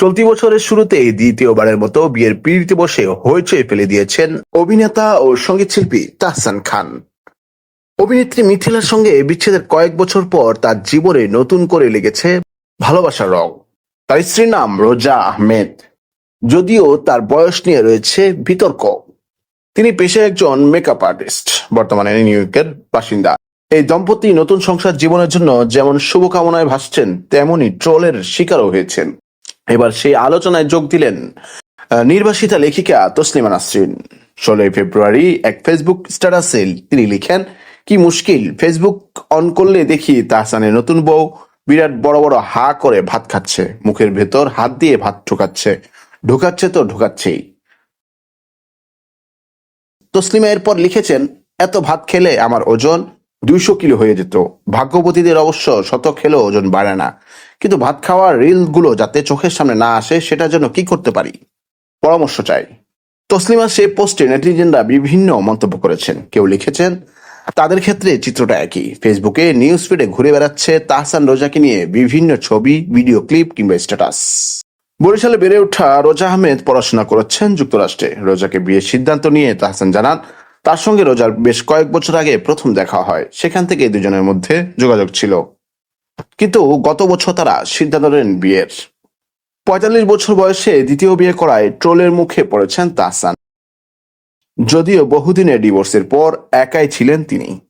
চলতি বছরের শুরুতেই দ্বিতীয়বারের মতো বিয়ের পিড়িতে বসে হইচই ফেলে দিয়েছেন অভিনেতা ও সংগীত শিল্পী তাহসান খান। অভিনেত্রী মিথিলার সঙ্গে বিচ্ছেদের কয়েক বছর পর তার জীবনে নতুন করে লেগেছে ভালোবাসার রং। তার স্ত্রীর নাম রোজা আহমেদ। যদিও তার বয়স নিয়ে রয়েছে বিতর্ক। তিনি পেশায় একজন মেকআপ আর্টিস্ট বর্তমানে নিউ ইয়র্কের বাসিন্দা। এই দম্পতি নতুন সংসার জীবনের জন্য যেমন শুভকামনায় ভাসছেন, তেমনই ট্রোলের শিকারও হয়েছেন। এবার সেই আলোচনায় যোগ দিলেন নির্বাসিতা লেখিকা তসলিমা নাসরিন। ষোলোই ফেব্রুয়ারি এক ফেসবুক স্ট্যাটাসে তিনি লিখেন, কি মুশকিল, ফেসবুক অন করলে দেখি তাহসানের নতুন বউ বিরাট বড় বড় হা করে ভাত খাচ্ছে, মুখের ভেতর হাত দিয়ে ভাত ঢোকাচ্ছে ঢোকাচ্ছে তো ঢোকাচ্ছেই। তসলিমা এরপর লিখেছেন, এত ভাত খেলে আমার ওজন দুইশো কিলো হয়ে যেত। ভাগ্যবতীদের অবশ্য শত খেলেও ওজন বাড়ে না। কিন্তু ভাত খাওয়ার রিলগুলো যাতে চোখের সামনে না আসে সেটার জন্য কি করতে পারি? পরামর্শ চাই। তসলিমা সে পোস্টে নেটিজেনরা বিভিন্ন মন্তব্য করেছেন। কেউ লিখেছেন, তাদের ক্ষেত্রে চিত্রটা একই। ফেসবুকে নিউজ ফিডে ঘুরে বেড়াচ্ছে তাহসান রোজাকে নিয়ে বিভিন্ন ছবি, ভিডিও ক্লিপ কিংবা স্ট্যাটাস। বরিশালে বেড়ে ওঠা রোজা আহমেদ পড়াশোনা করেছেন যুক্তরাষ্ট্রে। রোজাকে বিয়ের সিদ্ধান্ত নিয়ে তাহসান জানান তার সঙ্গে রোজার বেশ কয়েক বছর আগে প্রথম দেখা হয়। সেখান থেকে দুজনের মধ্যে যোগাযোগ ছিল। কিন্তু গত বছর তারা সিদ্ধান্ত নেন বিয়ের। পঁয়তাল্লিশ বছর বয়সে দ্বিতীয় বিয়ে করায় ট্রোলের মুখে পড়েছেন তাহসান। যদিও বহুদিনের ডিভোর্সের পর একাই ছিলেন তিনি।